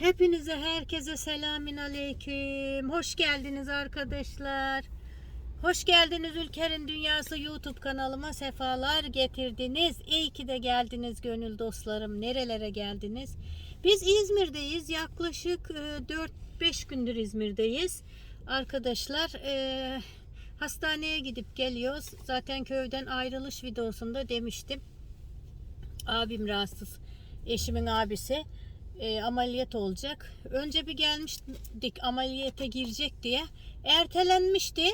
Hepinize herkese selamün aleyküm. Hoş geldiniz arkadaşlar. Hoş geldiniz Ülker'in Dünyası YouTube kanalıma sefalar getirdiniz. İyi ki de geldiniz gönül dostlarım. Nerelere geldiniz? Biz İzmir'deyiz. Yaklaşık e, 4-5 gündür İzmir'deyiz. Arkadaşlar e, hastaneye gidip geliyoruz. Zaten köyden ayrılış videosunda demiştim. Abim rahatsız. Eşimin abisi e, ameliyat olacak. Önce bir gelmiştik ameliyata girecek diye. Ertelenmişti.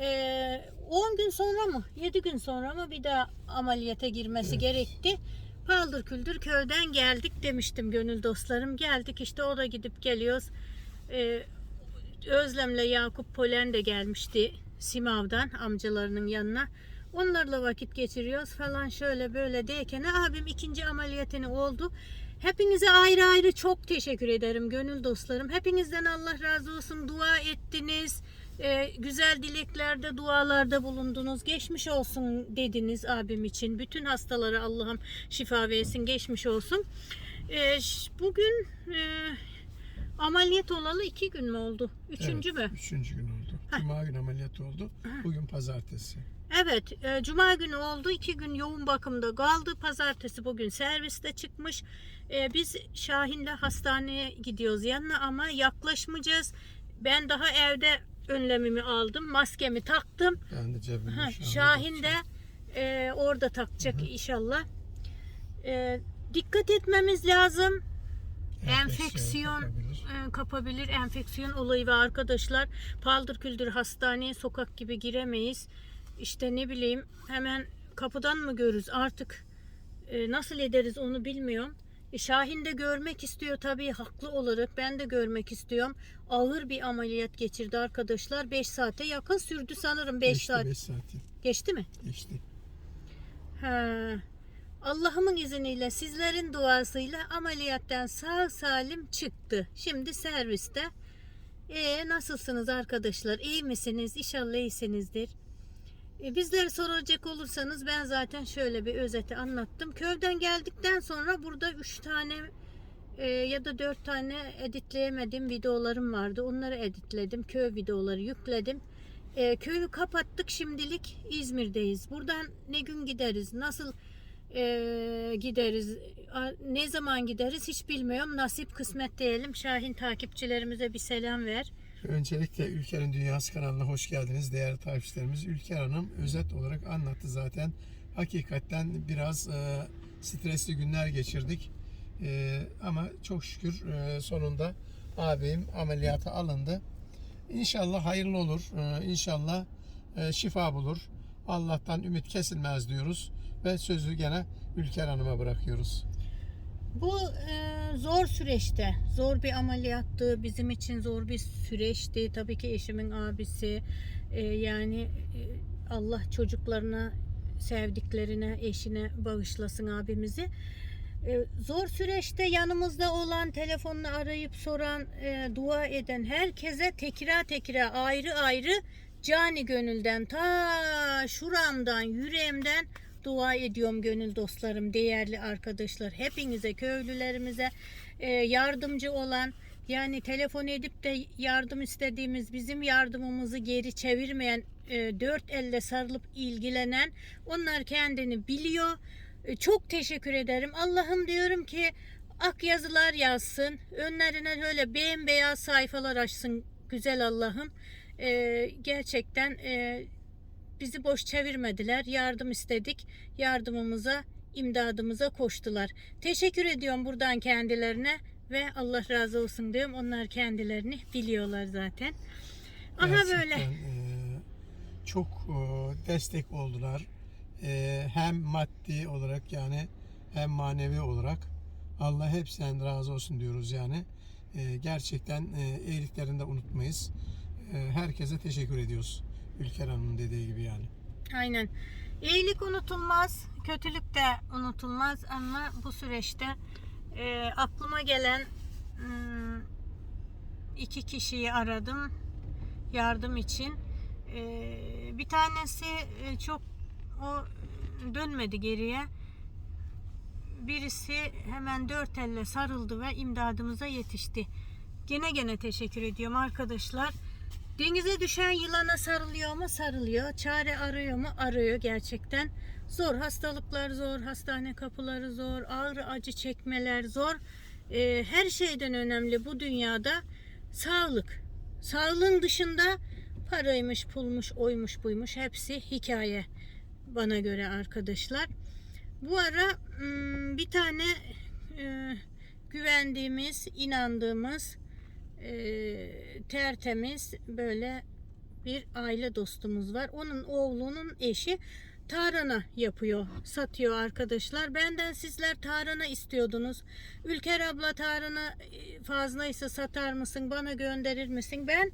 E, 10 gün sonra mı 7 gün sonra mı bir daha ameliyata girmesi Evet. gerekti. Paldır küldür köyden geldik demiştim gönül dostlarım. Geldik işte o da gidip geliyoruz. E, Özlem'le Yakup Polen de gelmişti Simav'dan amcalarının yanına. Onlarla vakit geçiriyoruz falan şöyle böyle derken abim ikinci ameliyatını oldu. Hepinize ayrı ayrı çok teşekkür ederim gönül dostlarım. Hepinizden Allah razı olsun. Dua ettiniz. Ee, güzel dileklerde, dualarda bulundunuz. Geçmiş olsun dediniz abim için. Bütün hastalara Allah'ım şifa versin. Geçmiş olsun. Ee, bugün e, ameliyat olalı iki gün mü oldu? Üçüncü Evet, mü? Üçüncü gün oldu. Cuma günü ameliyat oldu. Bugün pazartesi. Evet, e, cuma günü oldu. iki gün yoğun bakımda kaldı. Pazartesi bugün serviste çıkmış. E, biz Şahin'le hastaneye gidiyoruz yanına ama yaklaşmayacağız. Ben daha evde önlemimi aldım. Maskemi taktım. Ben de cebimde Ha, Şahin de e, orada takacak inşallah. E, dikkat etmemiz lazım. Enfeksiyon kapabilir. e, kapabilir. Enfeksiyon olayı ve arkadaşlar paldır küldür hastaneye sokak gibi giremeyiz. İşte ne bileyim hemen kapıdan mı görürüz artık e, nasıl ederiz onu bilmiyorum. E, Şahin de görmek istiyor tabii haklı olarak ben de görmek istiyorum. Ağır bir ameliyat geçirdi arkadaşlar. 5 saate yakın sürdü sanırım 5 Geçti saat. beş saati. Geçti mi? Geçti. He. Allah'ımın izniyle sizlerin duasıyla ameliyattan sağ salim çıktı. Şimdi serviste. E nasılsınız arkadaşlar? İyi misiniz? İnşallah iyisinizdir. E, bizleri soracak olursanız ben zaten şöyle bir özeti anlattım. Köyden geldikten sonra burada 3 tane e, ya da 4 tane editleyemediğim videolarım vardı. Onları editledim. Köy videoları yükledim. E, köyü kapattık şimdilik İzmir'deyiz. Buradan ne gün gideriz? Nasıl e, gideriz? Ne zaman gideriz hiç bilmiyorum. Nasip kısmet diyelim. Şahin takipçilerimize bir selam ver. Öncelikle Ülker'in Dünyası kanalına hoş geldiniz değerli takipçilerimiz. Ülker Hanım özet olarak anlattı zaten. Hakikaten biraz e, stresli günler geçirdik. E, ama çok şükür e, sonunda abim ameliyata alındı. İnşallah hayırlı olur. E, inşallah e, şifa bulur. Allah'tan ümit kesilmez diyoruz. Ve sözü gene Ülker Hanım'a bırakıyoruz. Bu e, zor süreçte, zor bir ameliyattı. Bizim için zor bir süreçti. Tabii ki eşimin abisi. e, yani e, Allah çocuklarına, sevdiklerine, eşine bağışlasın abimizi. E, zor süreçte yanımızda olan, telefonla arayıp soran, e, dua eden herkese tekrar tekrar ayrı ayrı cani gönülden, ta şuramdan, yüreğimden dua ediyorum gönül dostlarım, değerli arkadaşlar. Hepinize, köylülerimize e, yardımcı olan, yani telefon edip de yardım istediğimiz, bizim yardımımızı geri çevirmeyen, e, dört elle sarılıp ilgilenen, onlar kendini biliyor. E, Çok teşekkür ederim. Allah'ım diyorum ki ak yazılar yazsın. Önlerine böyle bembeyaz sayfalar açsın güzel Allah'ım. E, gerçekten e, bizi boş çevirmediler. Yardım istedik. Yardımımıza, imdadımıza koştular. Teşekkür ediyorum buradan kendilerine ve Allah razı olsun diyorum. Onlar kendilerini biliyorlar zaten. Aha Gerçekten, böyle. e, çok e, destek oldular. E, hem maddi olarak yani hem manevi olarak. Allah hepsinden razı olsun diyoruz yani. E, gerçekten e, iyiliklerini de unutmayız. E, herkese teşekkür ediyoruz. Ülker Hanım'ın dediği gibi yani. Aynen. İyilik unutulmaz, kötülük de unutulmaz ama bu süreçte e, aklıma gelen hmm, iki kişiyi aradım yardım için. E, bir tanesi e, çok o dönmedi geriye. birisi hemen dört elle sarıldı ve imdadımıza yetişti. Gene gene teşekkür ediyorum arkadaşlar. Denize düşen yılana sarılıyor mu? Sarılıyor. Çare arıyor mu? Arıyor gerçekten. Zor. Hastalıklar zor. Hastane kapıları zor. Ağrı acı çekmeler zor. Ee, her şeyden önemli bu dünyada sağlık. Sağlığın dışında paraymış, pulmuş, oymuş, buymuş hepsi hikaye bana göre arkadaşlar. Bu ara hmm, bir tane e, güvendiğimiz, inandığımız e, tertemiz böyle bir aile dostumuz var. Onun oğlunun eşi tarhana yapıyor, satıyor arkadaşlar. Benden sizler tarhana istiyordunuz. Ülker abla tarhana e, fazlaysa satar mısın, bana gönderir misin? Ben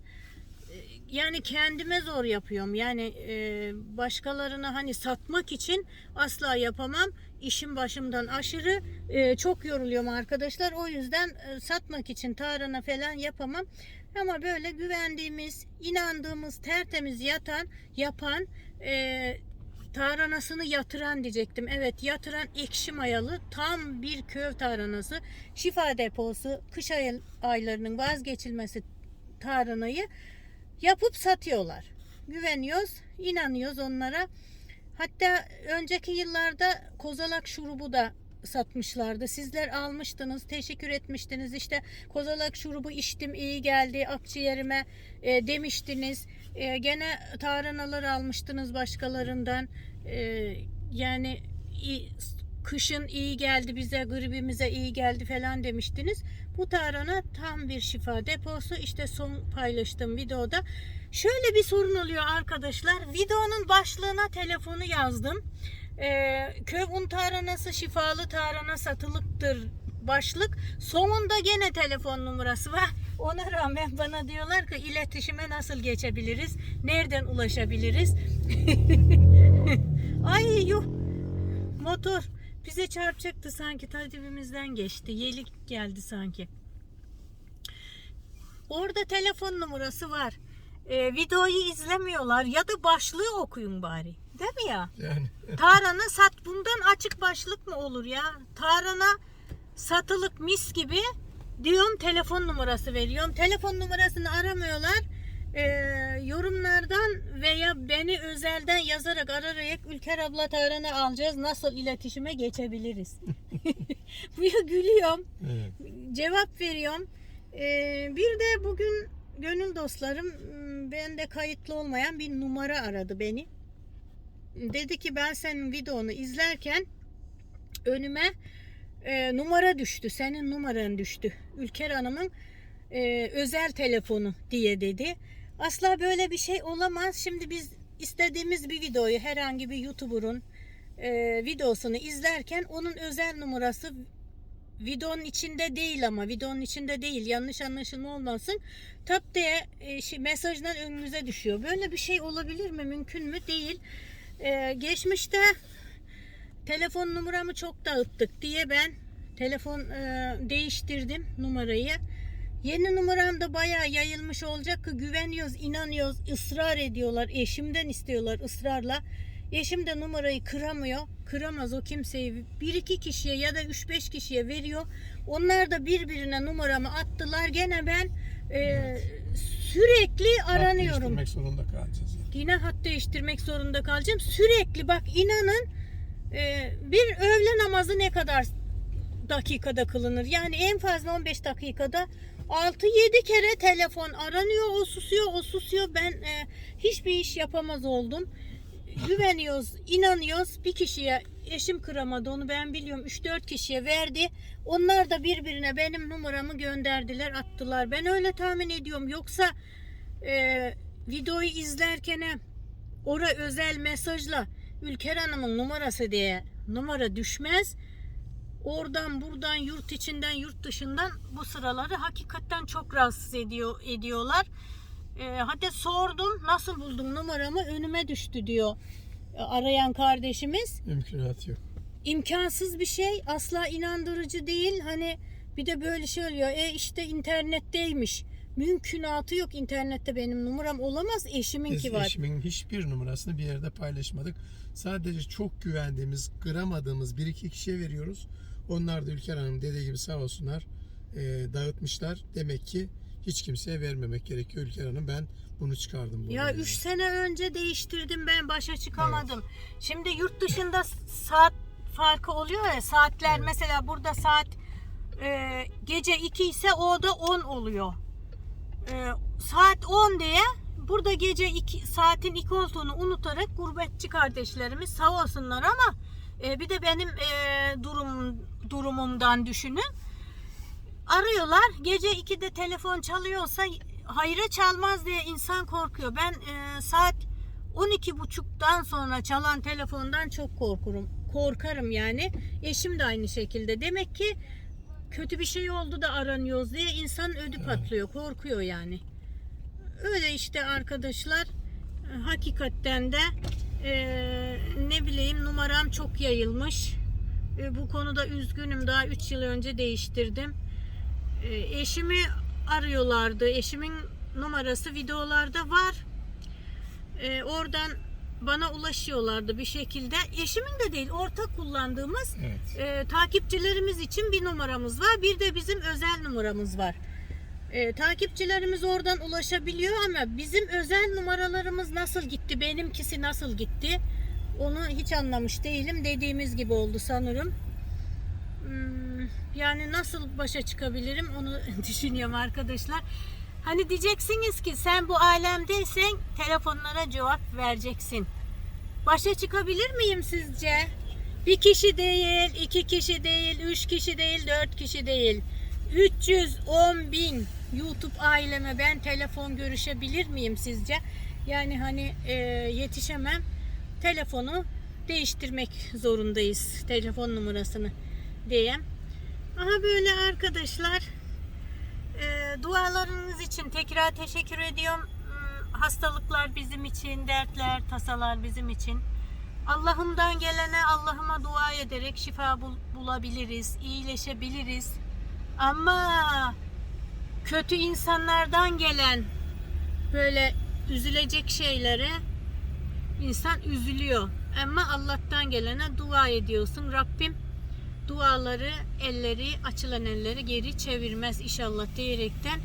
yani kendime zor yapıyorum. Yani e, başkalarına hani satmak için asla yapamam. İşim başımdan aşırı e, çok yoruluyorum arkadaşlar. O yüzden e, satmak için tarhana falan yapamam. Ama böyle güvendiğimiz, inandığımız, tertemiz yatan, yapan, e, tarhanasını yatıran diyecektim. Evet yatıran ekşi mayalı tam bir köv tarhanası. Şifa deposu, kış ay- aylarının vazgeçilmesi tarhanayı yapıp satıyorlar. Güveniyoruz, inanıyoruz onlara. Hatta önceki yıllarda kozalak şurubu da satmışlardı. Sizler almıştınız, teşekkür etmiştiniz. İşte kozalak şurubu içtim, iyi geldi akciğerime e, demiştiniz. E, gene tarhanalar almıştınız başkalarından. E, yani kışın iyi geldi bize, gribimize iyi geldi falan demiştiniz. Bu tarhana tam bir şifa deposu. İşte son paylaştığım videoda şöyle bir sorun oluyor arkadaşlar. Videonun başlığına telefonu yazdım. Ee, köy un tarhanası şifalı tarhana satılıktır başlık. Sonunda gene telefon numarası var. Ona rağmen bana diyorlar ki iletişime nasıl geçebiliriz? Nereden ulaşabiliriz? Ay yuh motor bize çarpacaktı sanki ta dibimizden geçti. Yelik geldi sanki. Orada telefon numarası var. Ee, videoyu izlemiyorlar ya da başlığı okuyun bari. Değil mi ya? Yani Tarhana sat bundan açık başlık mı olur ya? Tarhana satılık mis gibi diyorum telefon numarası veriyorum. Telefon numarasını aramıyorlar. Ee, yorumlardan veya beni özelden yazarak arayarak Ülker abla tarhana alacağız. Nasıl iletişime geçebiliriz? Buraya gülüyorum evet. cevap veriyorum. Ee, bir de bugün gönül dostlarım m, bende kayıtlı olmayan bir numara aradı beni. Dedi ki ben senin videonu izlerken önüme e, numara düştü. Senin numaran düştü. Ülker Hanım'ın e, özel telefonu diye dedi. Asla böyle bir şey olamaz. Şimdi biz istediğimiz bir videoyu herhangi bir YouTuber'un e, videosunu izlerken onun özel numarası videonun içinde değil ama videonun içinde değil yanlış anlaşılma olmasın tap diye e, mesajlar önümüze düşüyor böyle bir şey olabilir mi mümkün mü değil Ee, geçmişte telefon numaramı çok dağıttık diye ben telefon e, değiştirdim numarayı yeni numaram da bayağı yayılmış olacak ki güveniyoruz inanıyoruz ısrar ediyorlar eşimden istiyorlar ısrarla Eşim de numarayı kıramıyor. Kıramaz o kimseyi. Bir iki kişiye ya da üç beş kişiye veriyor. Onlar da birbirine numaramı attılar. Gene ben e, sürekli Hat aranıyorum. değiştirmek zorunda kalacağız. Yani. Yine hat değiştirmek zorunda kalacağım. Sürekli bak inanın e, bir öğle namazı ne kadar dakikada kılınır? Yani en fazla 15 dakikada 6-7 kere telefon aranıyor. O susuyor, o susuyor. Ben e, hiçbir iş yapamaz oldum. Güveniyoruz, inanıyoruz. Bir kişiye eşim kıramadı onu ben biliyorum. 3-4 kişiye verdi. Onlar da birbirine benim numaramı gönderdiler, attılar. Ben öyle tahmin ediyorum. Yoksa e, videoyu izlerken ora özel mesajla Ülker Hanım'ın numarası diye numara düşmez. Oradan buradan yurt içinden yurt dışından bu sıraları hakikaten çok rahatsız ediyor ediyorlar. E, hatta sordum nasıl buldum numaramı önüme düştü diyor e, arayan kardeşimiz. Mümkünat yok. İmkansız bir şey asla inandırıcı değil. Hani bir de böyle şey oluyor. E işte internetteymiş. Mümkünatı yok internette benim numaram olamaz Biz eşiminki var. eşimin hiçbir numarasını bir yerde paylaşmadık. Sadece çok güvendiğimiz, kıramadığımız bir iki kişiye veriyoruz. Onlar da Ülker Hanım dediği gibi sağ olsunlar e, dağıtmışlar. Demek ki hiç kimseye vermemek gerekiyor Ülker Hanım. Ben bunu çıkardım. Ya buradan. 3 sene önce değiştirdim ben başa çıkamadım. Şimdi yurt dışında saat farkı oluyor ya saatler Evet. mesela burada saat e, gece 2 ise o da 10 oluyor. E, saat 10 diye burada gece 2 saatin 2 olduğunu unutarak gurbetçi kardeşlerimiz sağ olsunlar ama e, bir de benim e, durum durumumdan düşünün. Arıyorlar gece 2'de telefon çalıyorsa hayra çalmaz diye insan korkuyor. Ben e, saat 12.30'dan sonra çalan telefondan çok korkurum. Korkarım yani. Eşim de aynı şekilde. Demek ki kötü bir şey oldu da aranıyoruz diye insan ödü patlıyor. Korkuyor yani. Öyle işte arkadaşlar. Hakikaten de e, ne bileyim numaram çok yayılmış. E, bu konuda üzgünüm. Daha 3 yıl önce değiştirdim. E, eşimi arıyorlardı. Eşimin numarası videolarda var. E, oradan bana ulaşıyorlardı bir şekilde. Eşimin de değil, ortak kullandığımız Evet. e, takipçilerimiz için bir numaramız var. Bir de bizim özel numaramız var. E, takipçilerimiz oradan ulaşabiliyor ama bizim özel numaralarımız nasıl gitti, benimkisi nasıl gitti onu hiç anlamış değilim. Dediğimiz gibi oldu sanırım. Hmm, Yani nasıl başa çıkabilirim onu düşünüyorum arkadaşlar. Hani diyeceksiniz ki sen bu alemdeysen telefonlara cevap vereceksin. Başa çıkabilir miyim sizce? Bir kişi değil, iki kişi değil, üç kişi değil, dört kişi değil. 310 bin YouTube aileme ben telefon görüşebilir miyim sizce? Yani hani e, yetişemem. Telefonu değiştirmek zorundayız. Telefon numarasını diyeyim. Aha böyle arkadaşlar. E, dualarınız için tekrar teşekkür ediyorum. Hmm, Hastalıklar bizim için, dertler, tasalar bizim için. Allah'ımdan gelene Allah'ıma dua ederek şifa bul- bulabiliriz, iyileşebiliriz. Ama kötü insanlardan gelen böyle üzülecek şeylere insan üzülüyor. Ama Allah'tan gelene dua ediyorsun. Rabbim duaları, elleri, açılan elleri geri çevirmez inşallah diyerekten.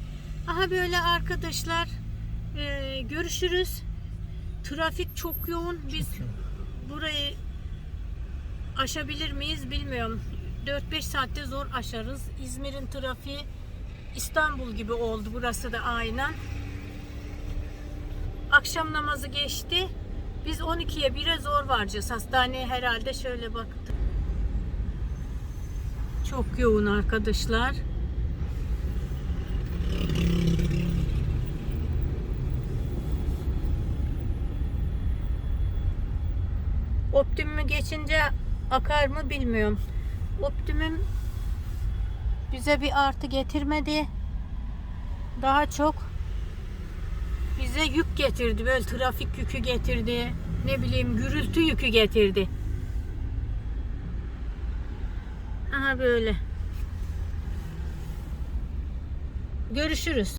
Aha böyle arkadaşlar e, görüşürüz. Trafik çok yoğun. Biz burayı aşabilir miyiz bilmiyorum. 4-5 saatte zor aşarız. İzmir'in trafiği İstanbul gibi oldu. Burası da aynen. Akşam namazı geçti. Biz 12'ye 1'e zor varacağız. Hastaneye herhalde şöyle baktık. Çok yoğun arkadaşlar. Optimum'u geçince akar mı bilmiyorum. Optimum bize bir artı getirmedi. Daha çok bize yük getirdi. Böyle trafik yükü getirdi. Ne bileyim gürültü yükü getirdi. Aha böyle. Görüşürüz.